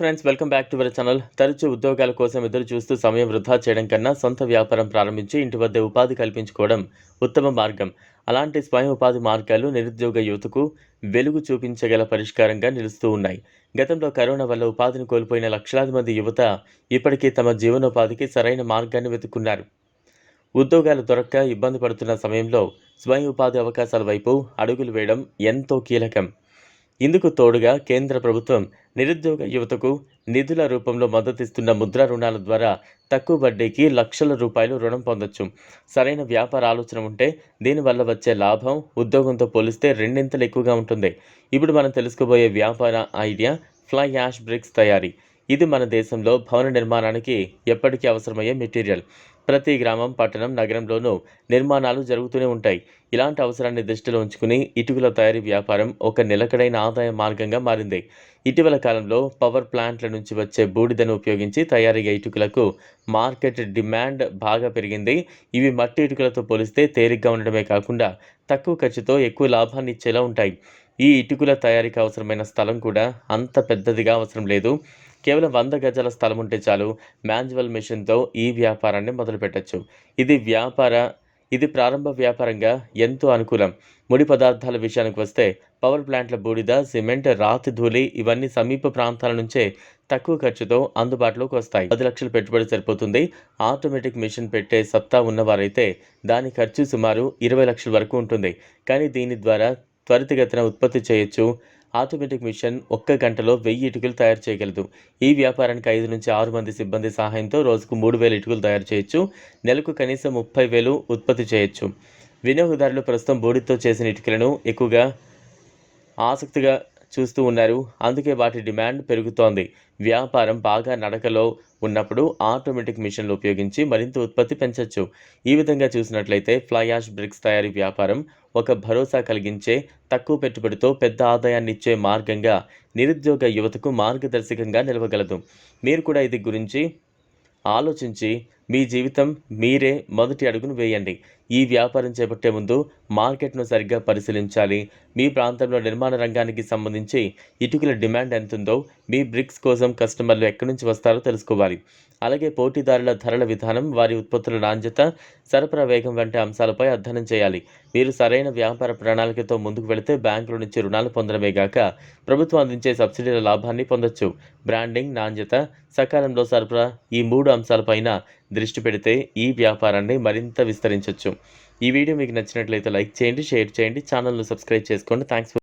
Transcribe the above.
Friends welcome back to our channel తరచూ ఉద్యోగాల కోసం ఎదురు చూస్తూ సమయం వృధా చేయడం కన్నా సొంత వ్యాపారం ప్రారంభించి ఇంటి వద్ద ఉపాధి కల్పించుకోవడం ఉత్తమ మార్గం. అలాంటి స్వయం ఉపాధి మార్గాలు నిరుద్యోగ యువతకు వెలుగు చూపించగల పరిష్కారంగా నిలుస్తూ ఉన్నాయి. గతంలో కరోనా వల్ల ఉపాధిని కోల్పోయిన లక్షలాది మంది యువత ఇప్పటికీ తమ జీవనోపాధికి సరైన మార్గాన్ని వెతుక్కున్నారు. ఉద్యోగాలు దొరక్క ఇబ్బంది పడుతున్న సమయంలో స్వయం ఉపాధి అవకాశాల వైపు అడుగులు వేయడం ఎంతో కీలకం. ఇందుకు తోడుగా కేంద్ర ప్రభుత్వం నిరుద్యోగ యువతకు నిధుల రూపంలో మద్దతిస్తున్న ముద్ర రుణాల ద్వారా తక్కువ వడ్డీకి లక్షల రూపాయలు రుణం పొందొచ్చు. సరైన వ్యాపార ఆలోచన ఉంటే దీనివల్ల వచ్చే లాభం ఉద్యోగంతో పోలిస్తే రెండింతలు ఎక్కువగా ఉంటుంది. ఇప్పుడు మనం తెలుసుకోబోయే వ్యాపార ఐడియా ఫ్లై యాష్ బ్రిక్స్ తయారీ. ఇది మన దేశంలో భవన నిర్మాణానికి ఎప్పటికీ అవసరమయ్యే మెటీరియల్. ప్రతి గ్రామం పట్టణం నగరంలోనూ నిర్మాణాలు జరుగుతూనే ఉంటాయి. ఇలాంటి అవసరాన్ని దృష్టిలో ఉంచుకుని ఇటుకల తయారీ వ్యాపారం ఒక నిలకడైన ఆదాయ మార్గంగా మారింది. ఇటీవల కాలంలో పవర్ ప్లాంట్ల నుంచి వచ్చే బూడిదను ఉపయోగించి తయారయ్యే ఇటుకలకు మార్కెట్ డిమాండ్ బాగా పెరిగింది. ఇవి మట్టి ఇటుకలతో పోలిస్తే తేలిగ్గా ఉండడమే కాకుండా తక్కువ ఖర్చుతో ఎక్కువ లాభాన్ని ఇచ్చేలా ఉంటాయి. ఈ ఇటుకల తయారీకి అవసరమైన స్థలం కూడా అంత పెద్దదిగా అవసరం లేదు. కేవలం వంద గజాల స్థలం ఉంటే చాలు మాన్యువల్ మిషన్తో ఈ వ్యాపారాన్ని మొదలుపెట్టచ్చు. ఇది వ్యాపార ఇది ప్రారంభ వ్యాపారంగా ఎంతో అనుకూలం. ముడి పదార్థాల విషయానికి వస్తే పవర్ ప్లాంట్ల బూడిద సిమెంట్ రాతి ధూళి ఇవన్నీ సమీప ప్రాంతాల నుంచే తక్కువ ఖర్చుతో అందుబాటులోకి వస్తాయి. పది లక్షలు పెట్టుబడి సరిపోతుంది. ఆటోమేటిక్ మిషన్ పెట్టే సత్తా ఉన్నవారైతే దాని ఖర్చు సుమారు ఇరవై లక్షల వరకు ఉంటుంది. కానీ దీని ద్వారా త్వరితగతిన ఉత్పత్తి చేయొచ్చు. ఆటోమేటిక్ మిషన్ ఒక్క గంటలో వెయ్యి ఇటుకలు తయారు చేయగలదు. ఈ వ్యాపారానికి ఐదు నుంచి ఆరు మంది సిబ్బంది సహాయంతో రోజుకు మూడు వేల ఇటుకలు తయారు చేయొచ్చు. నెలకు కనీసం ముప్పై వేలు ఉత్పత్తి చేయొచ్చు. వినియోగదారులు ప్రస్తుతం బూడితో చేసిన ఇటుకలను ఎక్కువగా ఆసక్తిగా చూస్తూ ఉన్నారు. అందుకే వాటి డిమాండ్ పెరుగుతోంది. వ్యాపారం బాగా నడకలో ఉన్నప్పుడు ఆటోమేటిక్ మిషన్లు ఉపయోగించి మరింత ఉత్పత్తి పెంచవచ్చు ఈ విధంగా చూసినట్లయితే ఫ్లైయాష్ బ్రిక్స్ తయారీ వ్యాపారం ఒక భరోసా కలిగించే తక్కువ పెట్టుబడితో పెద్ద ఆదాయాన్ని ఇచ్చే మార్గంగా నిరుద్యోగ యువతకు మార్గదర్శకంగా నిలవగలదు. మీరు కూడా ఇది గురించి ఆలోచించి మీ జీవితం మీరే మొదటి అడుగును వేయండి. ఈ వ్యాపారం చేపట్టే ముందు మార్కెట్ను సరిగ్గా పరిశీలించాలి. మీ ప్రాంతంలో నిర్మాణ రంగానికి సంబంధించి ఇటుకల డిమాండ్ ఎంతుందో మీ బ్రిక్స్ కోసం కస్టమర్లు ఎక్కడి నుంచి వస్తారో తెలుసుకోవాలి. అలాగే పోటీదారుల ధరల విధానం వారి ఉత్పత్తుల నాణ్యత సరఫరా వేగం వంటి అంశాలపై అధ్యయనం చేయాలి. మీరు సరైన వ్యాపార ప్రణాళికతో ముందుకు వెళితే బ్యాంకుల నుంచి రుణాలు పొందడమే గాక ప్రభుత్వం అందించే సబ్సిడీల లాభాన్ని పొందొచ్చు. బ్రాండింగ్ నాణ్యత సకాలంలో సరఫరా ఈ మూడు అంశాలపైన దృష్టి పెడితే ఈ వ్యాపారాన్ని మరింత విస్తరించవచ్చు ఈ వీడియో మీకు నచ్చినట్లయితే లైక్ చేయండి షేర్ చేయండి ఛానల్ను సబ్స్క్రైబ్ చేసుకోండి. థ్యాంక్స్